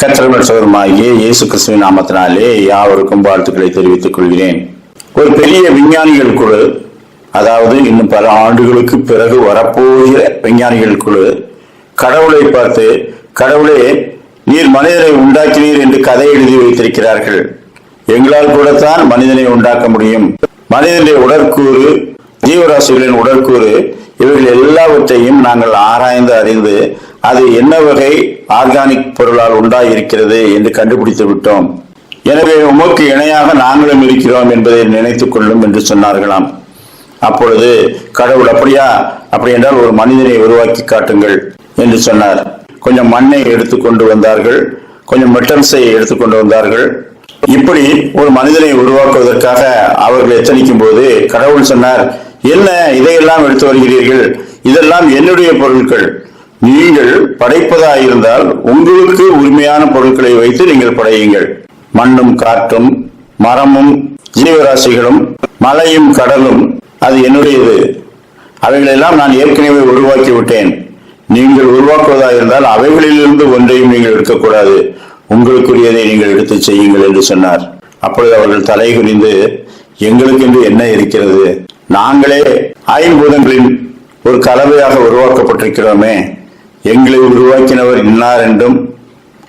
கற்றவர் சோதரமாகிய இயேசு கிறிஸ்துவின் நாமத்தினாலே யாவருக்கும் வாழ்த்துக்களை தெரிவித்துக் கொள்கிறேன். ஒரு பெரிய விஞ்ஞானிகள் குழு அதாவது இன்னும் பல ஆண்டுகளுக்கு பிறகு வரப்போகிற விஞ்ஞானிகள் குழு கடவுளை பார்த்து கடவுளே நீர் மனிதனை உண்டாக்கினீர் என்று கதை எழுதி வைத்திருக்கிறார்கள். எங்களால் கூடத்தான் மனிதனை உண்டாக்க முடியும். மனிதனுடைய உடற்கூறு ஜீவராசிகளின் உடற்கூறு இவைகள் எல்லாவற்றையும் நாங்கள் ஆராய்ந்து அறிந்து அது என்ன வகை ஆர்கானிக் பொருளால் உண்டாயிருக்கிறது என்று கண்டுபிடித்து விட்டோம். எனவே உமக்கு இணையாக நாங்களும் இருக்கிறோம் என்பதை நினைத்துக் கொள்ளும் என்று சொன்னார்களாம். அப்பொழுது கடவுள் அப்படியா? அப்படி என்றால் ஒரு மனிதனை உருவாக்கி காட்டுங்கள் என்று சொன்னார். கொஞ்சம் மண்ணை எடுத்துக்கொண்டு வந்தார்கள். கொஞ்சம் மெட்டல்ஸை எடுத்துக்கொண்டு வந்தார்கள். இப்படி ஒரு மனிதனை உருவாக்குவதற்காக அவர்கள் எத்தனிக்கும் போது கடவுள் சொன்னார் என்ன? இதையெல்லாம் எடுத்து வருகிறீர்கள். இதெல்லாம் என்னுடைய பொருட்கள். நீங்கள் படைப்பதாயிருந்தால் உங்களுக்கு உரிமையான பொருட்களை வைத்து நீங்கள் படையுங்கள். மண்ணும் காற்றும் மரமும் ஜீவராசிகளும் மலையும் கடலும் அது என்னுடையது. அவைகளெல்லாம் நான் ஏற்கனவே உருவாக்கி விட்டேன் நீங்கள் உருவாக்குவதாயிருந்தால் அவைகளிலிருந்து ஒன்றையும் நீங்கள் எடுக்கக்கூடாது. உங்களுக்குரியதை நீங்கள் எடுத்து செய்யுங்கள் என்று சொன்னார். அப்பொழுது அவர்கள் தலை குனிந்து எங்களுக்கென்று என்ன இருக்கிறது? நாங்களே ஐம்பூதங்களின் ஒரு கலவையாக உருவாக்கப்பட்டிருக்கிறோமே. எங்களை உருவாக்கினவர் இன்னார் என்றும்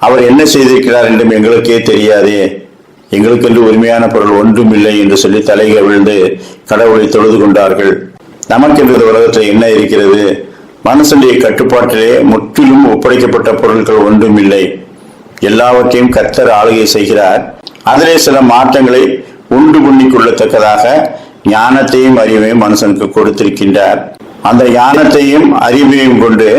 அவர் என்ன செய்திருக்கிறார் என்றும் எங்களுக்கே தெரியாதே. எங்களுக்கென்று உரிமையான பொருள் ஒன்றும் இல்லை என்று சொல்லி தலைக விழுந்து கடவுளை தொழுது கொண்டார்கள். நமக்கென்று இந்த உலகத்தில் என்ன இருக்கிறது? மனுஷனுடைய கட்டுப்பாட்டிலே முற்றிலும் ஒப்படைக்கப்பட்ட பொருட்கள் ஒன்றும் இல்லை எல்லாவற்றையும் கர்த்தர் ஆளுகை செய்கிறார். அதிலே சில மாற்றங்களை உண்டு பண்ணி கொள்ளத்தக்கதாக ஞானத்தையும் அறிவையும் மனுஷனுக்கு கொடுத்திருக்கின்றார். அந்த ஞானத்தையும் அறிவையும் கொண்டு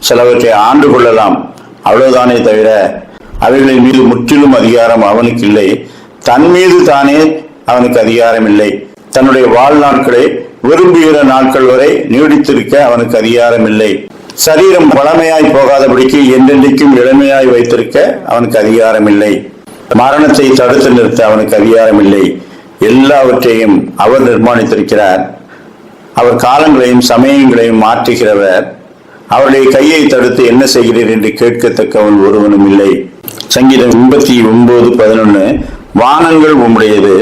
சிலவற்றை ஆண்டு கொள்ளலாம். அவ்வளவுதானே தவிர அவைகளின் மீது முற்றிலும் அதிகாரம் அவனுக்கு இல்லை தன் மீது தானே அவனுக்கு அதிகாரம் இல்லை. தன்னுடைய வாழ்நாட்களை விரும்புகிற நாட்கள் வரை நீடித்திருக்க அவனுக்கு அதிகாரம் இல்லை. சரீரம் பழமையாய் போகாதபடிக்கு என்றென்றைக்கும் இளமையாய் வைத்திருக்க அவனுக்கு அதிகாரம் இல்லை. மரணத்தை தடுத்து நிறுத்த அவனுக்கு அதிகாரம் இல்லை. எல்லாவற்றையும் அவர் நிர்மாணித்திருக்கிறார். அவர் காலங்களையும் சமயங்களையும் மாற்றுகிறவர். அவருடைய கையை தடுத்து என்ன செய்கிறீர் என்று கேட்கத்தக்கவன் ஒருவனும் இல்லை. சங்கீதம் எண்பத்தி ஒன்பது பதினொன்னு வானங்கள் உம்முடையது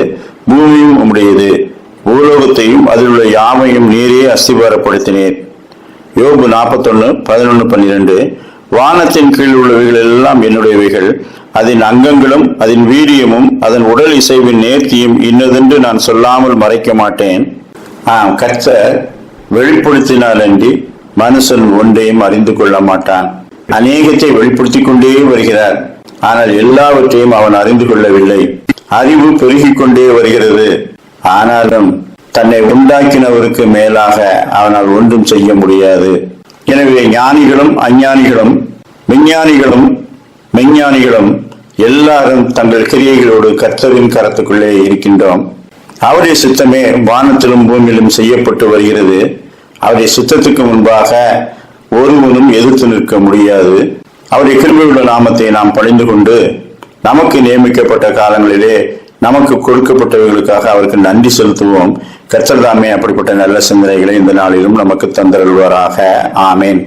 பூமியும் உம்முடையது. பூலோகத்தையும் அதில் உள்ள யாவையும் நீரே அஸ்திபாரப்படுத்தினீர். யோபு நாற்பத்தொன்னு பதினொன்று பன்னிரெண்டு வானத்தின் கீழ் உள்ளவைகள் எல்லாம் என்னுடையவைகள். அதன் அங்கங்களும் அதன் வீரியமும் அதன் உடல் இசைவின் நேர்த்தியும் இன்னதென்று நான் சொல்லாமல் மறைக்க மாட்டேன். ஆம் கர்த்தர் வெளிப்படுத்தினாலன்றி மனுஷன் ஒன்றையும் அறிந்து கொள்ள மாட்டான். அநேகத்தை வெளிப்படுத்திக் கொண்டே வருகிறார். ஆனால் எல்லாவற்றையும் அவன் அறிந்து கொள்ளவில்லை. அறிவு பெருகிக் கொண்டே வருகிறது. ஆனாலும் தன்னை உண்டாக்கினவருக்கு மேலாக அவனால் ஒன்றும் செய்ய முடியாது. எனவே ஞானிகளும் அஞ்ஞானிகளும் விஞ்ஞானிகளும் மெஞ்ஞானிகளும் எல்லாரும் தங்கள் கிரியைகளோடு கர்த்தரின் கரத்துக்குள்ளே இருக்கின்றோம். அவருடைய சித்தமே வானத்திலும் பூமியிலும் செய்யப்பட்டு வருகிறது. அவருடைய சித்தத்துக்கு முன்பாக ஒருவனும் எதிர்த்து நிற்க முடியாது. அவருடைய கிருமியுள்ள நாமத்தை நாம் பணிந்து கொண்டு நமக்கு நியமிக்கப்பட்ட காலங்களிலே நமக்கு கொடுக்கப்பட்டவைகளுக்காக அவருக்கு நன்றி செலுத்துவோம். கர்த்தர் தாமே அப்படிப்பட்ட நல்ல சிந்தனைகளை இந்த நாளிலும் நமக்கு தந்தருள்வாராக. ஆமேன்.